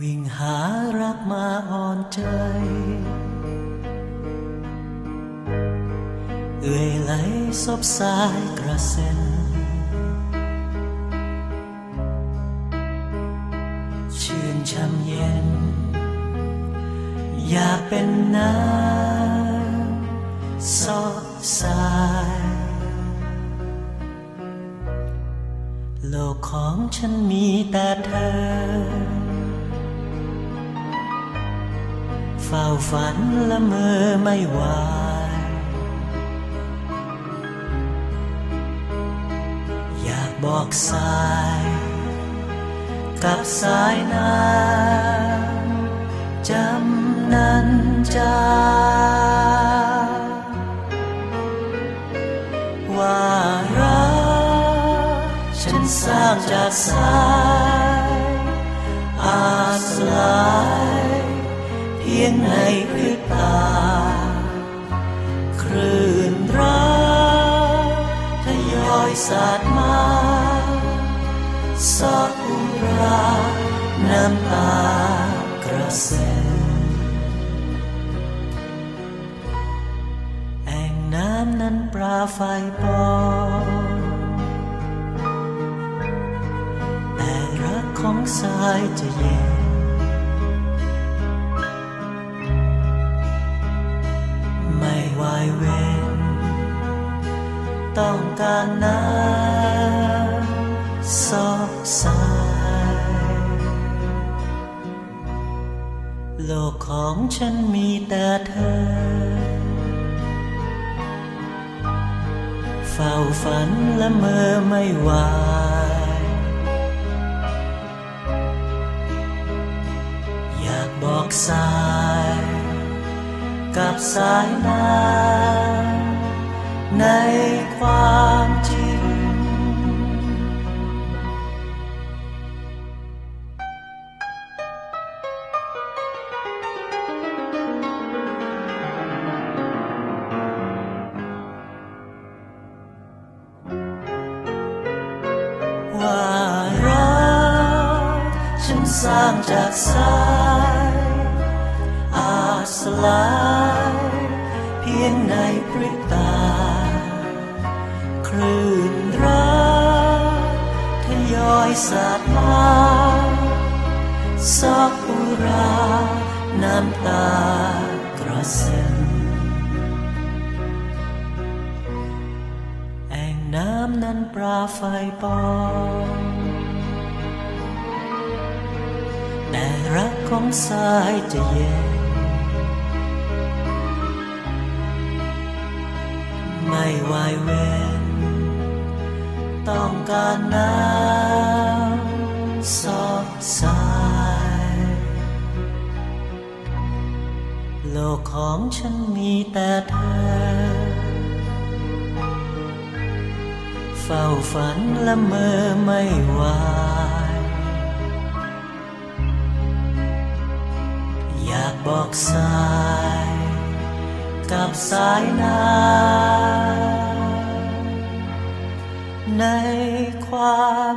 วิ่งหารักมาอ่อนใจ เอื่อยไหลซบสายกระเซ็น ชื่นช่ำเย็น อยากเป็นน้ำซอกสาย โลกของฉันมีแต่เธอ เฝ้าฝันละเมอไม่ไหวอยากบอกสาย กับสายน้ำจำนันจาว่ารักฉันสร้างจากสายอาสลาย ยงในพริบตา คลื่นรักทยอยสาดมาซอกอุราน้ำตากระเซ็นแอ่งน้ำนั้นปลาไฟปองแต่รักของสายจะเย็น ต้องการน้ำซอกสายโลกของฉันมีแต่เธอ เฝ้าฝันและเมอไม่ไหวอยากบอกสาย กับสายน้ำใน สร้างจากสายอาสลายเพียงในพริบตา คลื่นรักทยอยสาดมาซอกอุราน้ำตากระเซ็นแอ่งน้ำนั้นปลาไฟปอง แต่รักของสายจะเย็น ไม่วายเว้นต้องการน้ำซอกสาย โลกของฉันมีแต่เธอ เฝ้าฝันละเมอไม่วา บอกสาย กับสายน้ำในความ